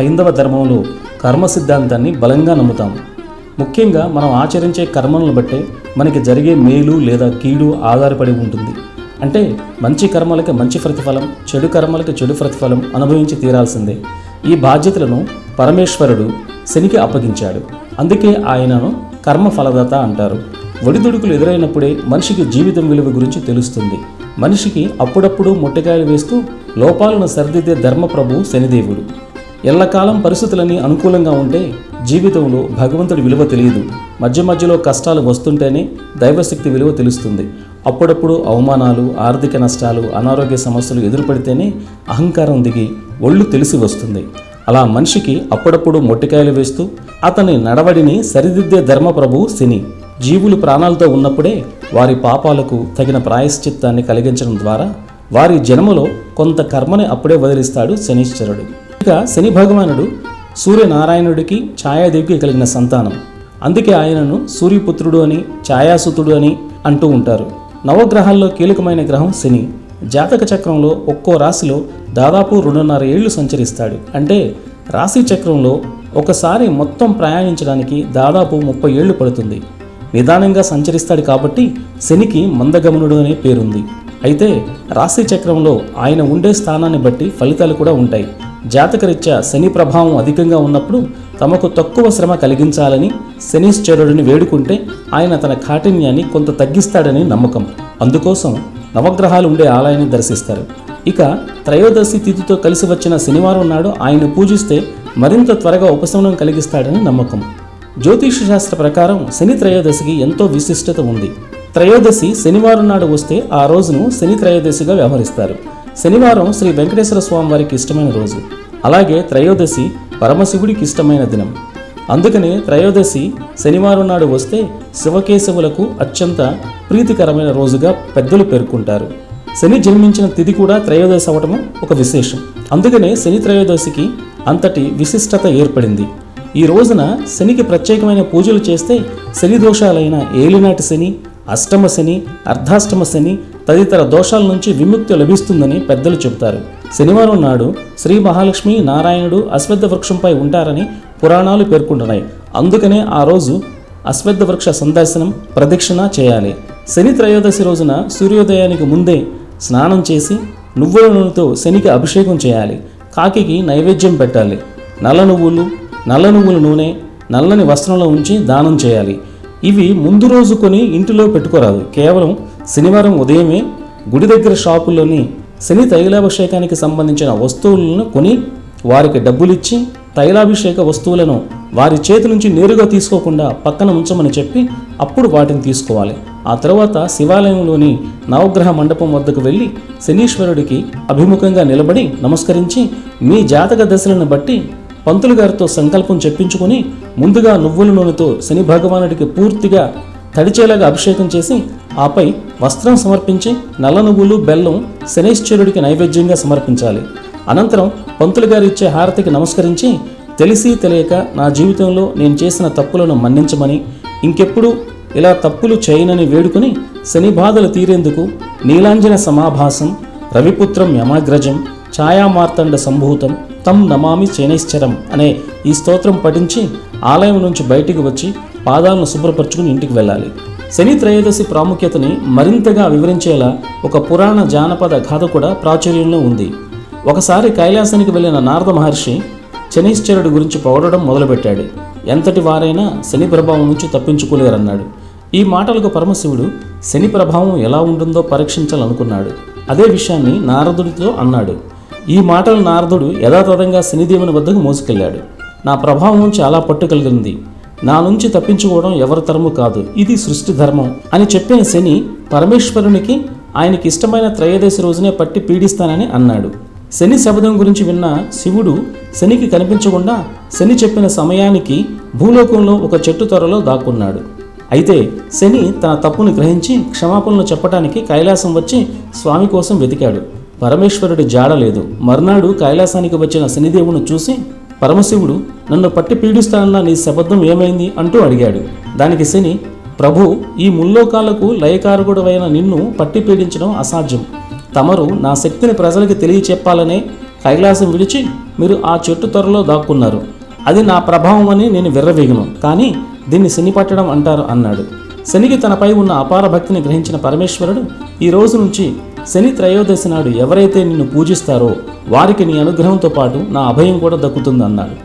హైందవ ధర్మంలో కర్మ సిద్ధాంతాన్ని బలంగా నమ్ముతాం. ముఖ్యంగా మనం ఆచరించే కర్మలను బట్టే మనకి జరిగే మేలు లేదా కీడు ఆధారపడి ఉంటుంది. అంటే మంచి కర్మలకి మంచి ప్రతిఫలం చెడు కర్మలకి చెడు ప్రతిఫలం అనుభవించి తీరాల్సిందే. ఈ బాధ్యతలను పరమేశ్వరుడు శనికి అప్పగించాడు. అందుకే ఆయనను కర్మ ఫలదాత అంటారు. ఒడిదుడుకులు ఎదురైనప్పుడే మనిషికి జీవితం విలువ గురించి తెలుస్తుంది. మనిషికి అప్పుడప్పుడు ముట్టకాయలు వేస్తూ లోపాలను సరిదిద్దే ధర్మప్రభు శనిదేవుడు. ఎల్లకాలం పరిస్థితులన్నీ అనుకూలంగా ఉంటే జీవితంలో భగవంతుడి విలువ తెలియదు. మధ్య మధ్యలో కష్టాలు వస్తుంటేనే దైవశక్తి విలువ తెలుస్తుంది. అప్పుడప్పుడు అవమానాలు ఆర్థిక నష్టాలు అనారోగ్య సమస్యలు ఎదురుపడితేనే అహంకారం దిగి ఒళ్ళు తెలిసి వస్తుంది. అలా మనిషికి అప్పుడప్పుడు మొట్టికాయలు వేస్తూ అతని నడవడిని సరిదిద్దే ధర్మప్రభు శని. జీవులు ప్రాణాలతో ఉన్నప్పుడే వారి పాపాలకు తగిన ప్రాయశ్చిత్తాన్ని కలిగించడం ద్వారా వారి జన్మలో కొంత కర్మని అప్పుడే వదిలిస్తాడు శనీశ్వరుడు. ఇక శని భగవానుడు సూర్యనారాయణుడికి ఛాయాదేవికి కలిగిన సంతానం. అందుకే ఆయనను సూర్యపుత్రుడు అని ఛాయాసుతుడు అని అంటూ ఉంటారు. నవగ్రహాల్లో కీలకమైన గ్రహం శని. జాతక చక్రంలో ఒక్కో రాశిలో దాదాపు రెండున్నర ఏళ్ళు సంచరిస్తాడు. అంటే రాశి చక్రంలో ఒకసారి మొత్తం ప్రయాణించడానికి దాదాపు ముప్పై ఏళ్ళు పడుతుంది. నిదానంగా సంచరిస్తాడు కాబట్టి శనికి మందగమనుడు అనే పేరుంది. అయితే రాశి చక్రంలో ఆయన ఉండే స్థానాన్ని బట్టి ఫలితాలు కూడా ఉంటాయి. జాతకరీత్యా శని ప్రభావం అధికంగా ఉన్నప్పుడు తమకు తక్కువ శ్రమ కలిగించాలని శనీశ్వరుడిని వేడుకుంటే ఆయన తన కాఠిన్యాన్ని కొంత తగ్గిస్తాడని నమ్మకం. అందుకోసం నవగ్రహాలు ఉండే ఆలయాన్ని దర్శిస్తారు. ఇక త్రయోదశి తిథితో కలిసి వచ్చిన శనివారం నాడు ఆయన పూజిస్తే మరింత త్వరగా ఉపశమనం కలిగిస్తాడని నమ్మకం. జ్యోతిష శాస్త్ర ప్రకారం శని త్రయోదశికి ఎంతో విశిష్టత ఉంది. త్రయోదశి శనివారం నాడు వస్తే ఆ రోజును శని త్రయోదశిగా వ్యవహరిస్తారు. శనివారం శ్రీ వెంకటేశ్వర స్వామి వారికి ఇష్టమైన రోజు. అలాగే త్రయోదశి పరమశివుడికి ఇష్టమైన దినం. అందుకనే త్రయోదశి శనివారం నాడు వస్తే శివకేశవులకు అత్యంత ప్రీతికరమైన రోజుగా పెద్దలు పేర్కొంటారు. శని జన్మించిన తిథి కూడా త్రయోదశి అవటము ఒక విశేషం. అందుకనే శని త్రయోదశికి అంతటి విశిష్టత ఏర్పడింది. ఈ రోజున శనికి ప్రత్యేకమైన పూజలు చేస్తే శని దోషాలైన ఏలినాటి శని అష్టమ శని అర్ధాష్టమ శని తదితర దోషాల నుంచి విముక్తి లభిస్తుందని పెద్దలు చెబుతారు. శనివారం నాడు శ్రీ మహాలక్ష్మి నారాయణుడు అశ్వద్ధ వృక్షంపై ఉంటారని పురాణాలు పేర్కొంటున్నాయి. అందుకనే ఆ రోజు అశ్వద్ధ వృక్ష సందర్శనం ప్రదక్షిణ చేయాలి. శని త్రయోదశి రోజున సూర్యోదయానికి ముందే స్నానం చేసి నువ్వుల నూనెతో శనికి అభిషేకం చేయాలి. కాకికి నైవేద్యం పెట్టాలి. నల్ల నువ్వులు నల్ల నువ్వుల నూనె నల్లని వస్త్రంలో ఉంచి దానం చేయాలి. ఇవి ముందు రోజు కొని ఇంటిలో పెట్టుకోరాదు. కేవలం శనివారం ఉదయమే గుడి దగ్గర షాపుల్లోని శని తైలాభిషేకానికి సంబంధించిన వస్తువులను కొని వారికి డబ్బులిచ్చి తైలాభిషేక వస్తువులను వారి చేతి నుంచి నేరుగా తీసుకోకుండా పక్కన ఉంచమని చెప్పి అప్పుడు వాటిని తీసుకోవాలి. ఆ తర్వాత శివాలయంలోని నవగ్రహ మండపం వద్దకు వెళ్ళి శనీశ్వరుడికి అభిముఖంగా నిలబడి నమస్కరించి మీ జాతక దశలను బట్టి పంతులు గారితో సంకల్పం చెప్పించుకొని ముందుగా నువ్వుల నూనెతో శని భగవానుడికి పూర్తిగా తడిచేలాగా అభిషేకం చేసి ఆపై వస్త్రం సమర్పించి నల్ల నువ్వులు బెల్లం శనైశ్వరుడికి నైవేద్యంగా సమర్పించాలి. అనంతరం పంతులు గారు ఇచ్చే హారతికి నమస్కరించి తెలిసి తెలియక నా జీవితంలో నేను చేసిన తప్పులను మన్నించమని ఇంకెప్పుడు ఇలా తప్పులు చేయనని వేడుకుని శని బాధలు తీరేందుకు నీలాంజన సమాభాసం రవిపుత్రం యమాగ్రజం ఛాయామార్తండ సంభూతం తం నమామి శనైశ్చరం అనే ఈ స్తోత్రం పఠించి ఆలయం నుంచి బయటికి వచ్చి పాదాలను శుభ్రపరచుకుని ఇంటికి వెళ్ళాలి. శని త్రయోదశి ప్రాముఖ్యతని మరింతగా వివరించేలా ఒక పురాణ జానపద గాథ కూడా ప్రాచుర్యంలో ఉంది. ఒకసారి కైలాసానికి వెళ్ళిన నారద మహర్షి శనీశ్వరుడి గురించి పొగడడం మొదలుపెట్టాడు. ఎంతటి వారైనా శని ప్రభావం నుంచి తప్పించుకోలేరన్నాడు. ఈ మాటలకు పరమశివుడు శని ప్రభావం ఎలా ఉంటుందో పరీక్షించాలనుకున్నాడు. అదే విషయాన్ని నారదుడితో అన్నాడు. ఈ మాటలు నారదుడు యథాతథంగా శనిదేవుని వద్దకు మోసుకెళ్ళాడు. నా ప్రభావం చాలా పట్టుకలిగింది నా నుంచి తప్పించుకోవడం ఎవరి తరము కాదు ఇది సృష్టి ధర్మం అని చెప్పిన శని పరమేశ్వరునికి ఆయనకి ఇష్టమైన త్రయోదశి రోజునే పట్టి పీడిస్తానని అన్నాడు. శని శబ్దం గురించి విన్న శివుడు శనికి కనిపించకుండా శని చెప్పిన సమయానికి భూలోకంలో ఒక చెట్టు త్వరలో దాక్కున్నాడు. అయితే శని తన తప్పును గ్రహించి క్షమాపణలు చెప్పడానికి కైలాసం వచ్చి స్వామి కోసం వెతికాడు. పరమేశ్వరుడి జాడ లేదు. మర్నాడు కైలాసానికి వచ్చిన శనిదేవుని చూసి పరమశివుడు నన్ను పట్టి పీడిస్తానన్న నీ శబద్ధం ఏమైంది? అంటూ అడిగాడు. దానికి శని ప్రభు ఈ ముల్లోకాలకు లయకారకుడవైన నిన్ను పట్టి పీడించడం అసాధ్యం. తమరు నా శక్తిని ప్రజలకు తెలియచెప్పాలనే కైలాసం విడిచి మీరు ఆ చెట్టు త్వరలో దాక్కున్నారు. అది నా ప్రభావం అని నేను విర్రవీగను. కానీ దీన్ని శని పట్టడం అంటారు అన్నాడు. శనికి తనపై ఉన్న అపార భక్తిని గ్రహించిన పరమేశ్వరుడు ఈ రోజు నుంచి శని త్రయోదశి నాడు ఎవరైతే నిన్ను పూజిస్తారో వారికి నీ అనుగ్రహంతో పాటు నా అభయం కూడా దక్కుతుందన్నాడు.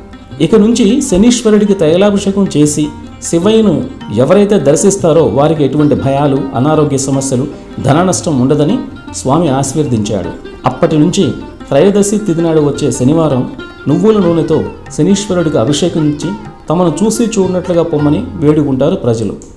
ఇక నుంచి శనీశ్వరుడికి తైలాభిషేకం చేసి శివయ్యను ఎవరైతే దర్శిస్తారో వారికి ఎటువంటి భయాలు అనారోగ్య సమస్యలు ధన నష్టం ఉండదని స్వామి ఆశీర్వదించాడు. అప్పటి నుంచి త్రయోదశి తిథి నాడు వచ్చే శనివారం నువ్వుల నూనెతో శనీశ్వరుడికి అభిషేకించి తమను చూసి చూడనట్లుగా పొమ్మని వేడుకుంటారు ప్రజలు.